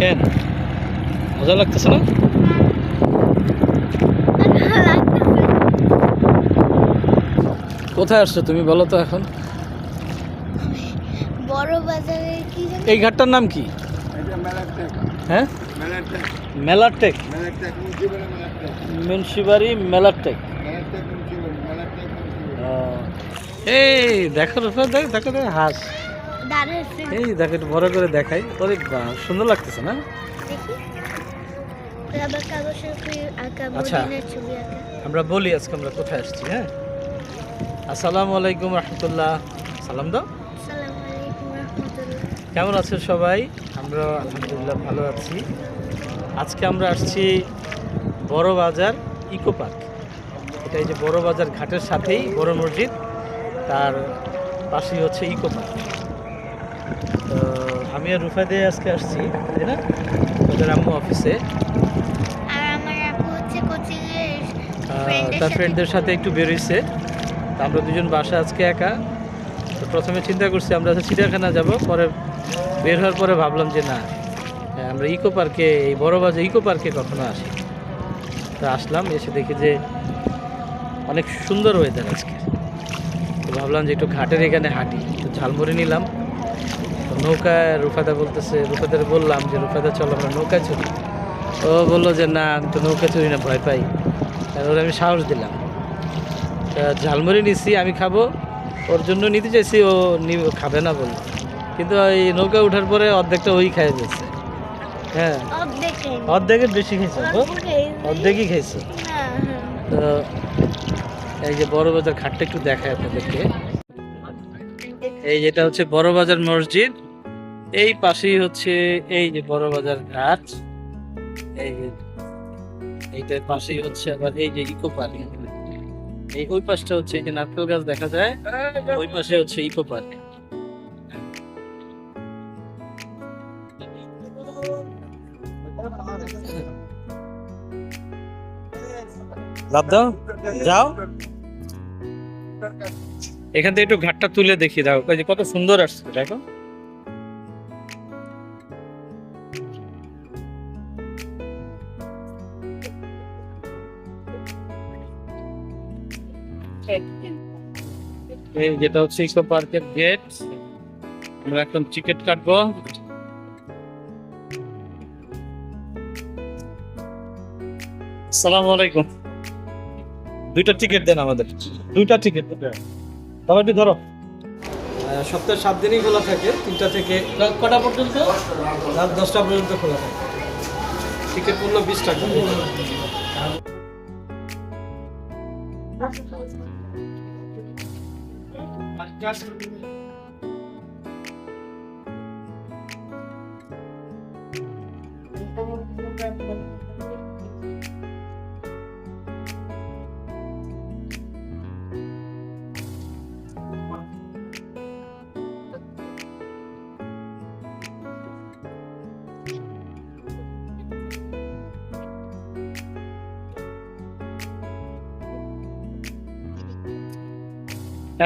কেন? মজা লাগতেছে না? কোথায় আসছো তুমি বলো তো এখন? বড় বাজারে কি এই ঘাটটার নাম কি? হ্যাঁ? মেলার টেক মেলার টেক মেলার টেক মুন্সিপালি মেলার টেক মুন্সিবাড়ি। মেলার টেক মেলার টেক মুন্সিপালি মেলার টেক মুন্সিপালি এই দেখো দেখ দেখো দেখ হাঁস। এই দেখো একটু বড় করে দেখাই। ওরে সুন্দর লাগতেছে না? আচ্ছা। আমরা বলি আজকে আমরা কোথায় আসছি হ্যাঁ? আসসালামু আলাইকুম রহমতুল্লাহ। সালাম দাও। কেমন আছো সবাই? আমরা আলহামদুলিল্লাহ ভালো আছি। আজকে আমরা আসছি বড় বাজার ইকো পার্ক। এটা এই যে বড় বাজার ঘাটের সাথেই বড় মসজিদ তার পাশেই হচ্ছে ইকো পার্ক। তো আমি আর রুফা দিয়ে আজকে আসছি তাই না? ওদের আম্মু অফিসে তার ফ্রেন্ডদের সাথে একটু বেরোইছে। তা আমরা দুজন বাসা আজকে একা। তো প্রথমে চিন্তা করছি আমরা চিড়িয়াখানা যাব পরে বের হওয়ার পরে ভাবলাম যে না আমরা ইকো পার্কে এই বড় বাজার ইকো পার্কে কখনো আসি। তো আসলাম এসে দেখি যে অনেক সুন্দর ওয়েদার আজকে। তো ভাবলাম যে একটু ঘাটের এখানে হাঁটি তো ঝালমুড়ি নিলাম। নৌকায় রুফাদা বলতেছে রুফাদার বললাম যে রুফাদা চলো আমরা নৌকায় চলি ও বলল যে না আমি তো নৌকা চড়ি না ভয় পাই। তারপরে আমি সাহস দিলাম। তা ঝালমুড়ি নিছি আমি খাব। ওর জন্য নিতে চাইছি ও খাবে না বলল। কিন্তু এই নৌকা ওঠার পরে অর্ধেকটা ওই খাই দিয়েছে। হ্যাঁ। অর্ধেক অর্ধেকের বেশি খেয়েছে অর্ধেকই খেয়েছে তো এই যে বড় বাজার ঘাটটা একটু দেখায় আপনাদেরকে। এই যেটা হচ্ছে বড় বাজার মসজিদ। এই পাশেই হচ্ছে এই যে বড় বাজার ঘাট। এই যে এইটার পাশেই হচ্ছে আবার এই যে ইকো পার্ক। এই ওই পাশটা হচ্ছে এই যে নারকেল গাছ দেখা যায় ওই পাশে হচ্ছে ইকো পার্ক। লাভ দাও যাও। এখান থেকে একটু ঘাটটা তুলে দেখিয়ে দাও কত সুন্দর আসছে দেখো। এই যেটা হচ্ছে ইকো পার্কের গেট আমরা এখন টিকিট কাটবো। আসসালামু আলাইকুম। দুইটা টিকিট দেন আমাদের। দুইটা টিকিট তবে একটু ধরো। সপ্তাহে সাত দিনই খোলা থাকে তিনটা থেকে কটা পর্যন্ত? রাত দশটা পর্যন্ত খোলা থাকে। টিকিট মূল্য বিশ টাকা। just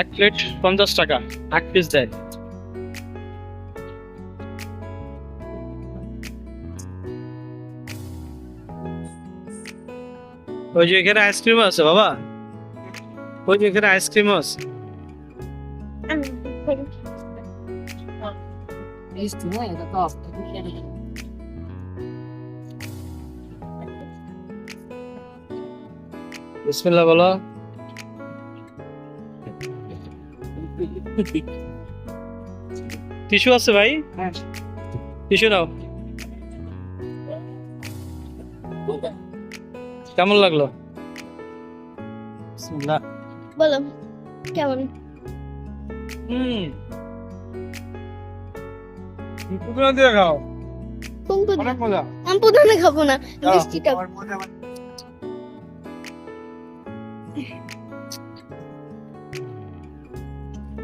এক প্লেট পঞ্চাশ টাকা, এক পিস দেয়। ওই যে এখানে আইসক্রিম আছে বাবা। ওই যে এখানে আইসক্রিম আছে। বিসমিল্লাহ বলো। টিস্যু আছে ভাই? টিস্যু নাও। কেমন লাগল? বলো কেমন? হুম। পুকুরা দিয়ে খাও? কোন মজা। আমি প্রথমে খাব না দাও। মিষ্টিটা।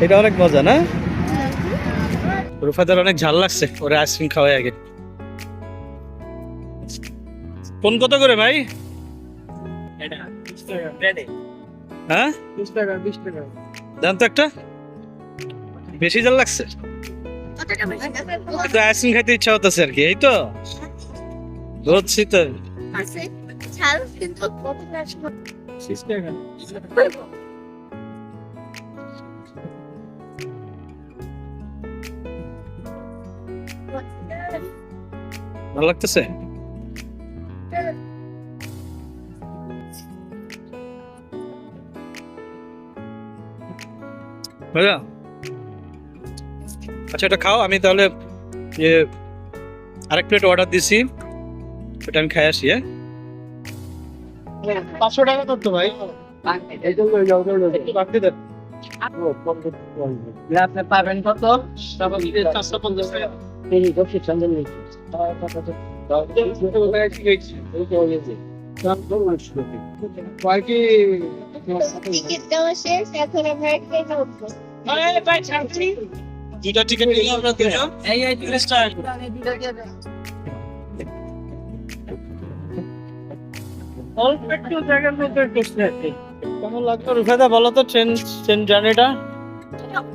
এটা অনেক মজা না? রুফাদার অনেক ঝাল লাগছে ওরে আইসক্রিম খাওয়াই আগে। ফোন কত করে ভাই? হ্যাঁ? দাম তো একটা। বেশি জাল লাগছে। তো আইসক্রিম খাইতে ইচ্ছা হতেছে আর কি এই তো? বুঝছি তো। ঝাল কিন্তু ভালো লাগতেছে? ভাইয়া আচ্ছা এটা খাও আমি তাহলে ইয়ে আরেক প্লেট অর্ডার দিছি এটা আমি খাই আসি হ্যাঁ? পাঁচশো টাকা করতো ভাই। আপনি পাবেন কত? চারশো পঞ্চাশ টাকা। নেই। টিকিট দেওয়া শেষ এখন আমরা ট্রেনে উঠবো দুইটা টিকিট নিলে আমরা দুজন এই এই তিরিশ টাকা অল্প একটু জায়গার মধ্যে করছে কেমন লাগতো রুফাদা বলো তো? ট্রেন ট্রেন জার্নিটা?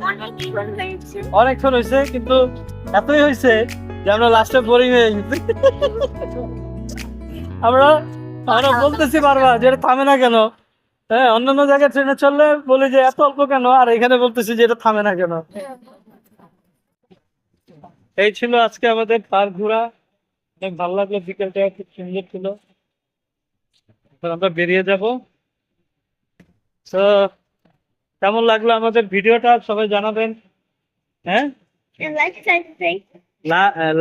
অনেক সুন্দর হয়েছে। অনেকক্ষণ হয়েছে কিন্তু এতই হয়েছে যে আমরা লাস্টে বোরিং হয়ে গেছি। আমরা আমরা বলতেছি বারবার যে থামে না কেন? হ্যাঁ অন্যান্য জায়গায় ট্রেনে চললে বলি যে এত অল্প কেন? আর এখানে বলতেছি যে এটা থামে না কেন? এই ছিল আজকে আমাদের পার্ক ঘোরা। অনেক ভালো লাগল বিকেলটা খুব সুন্দর ছিল। এখন আমরা বেরিয়ে যাব। তো কেমন লাগল আমাদের ভিডিওটা? সবাই জানাবেন। হ্যাঁ?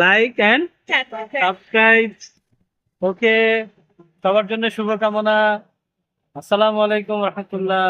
লাইক এন্ড সাবস্ক্রাইব ওকে সবার জন্য শুভকামনা। আসসালামু আলাইকুম রহমতুল্লাহ।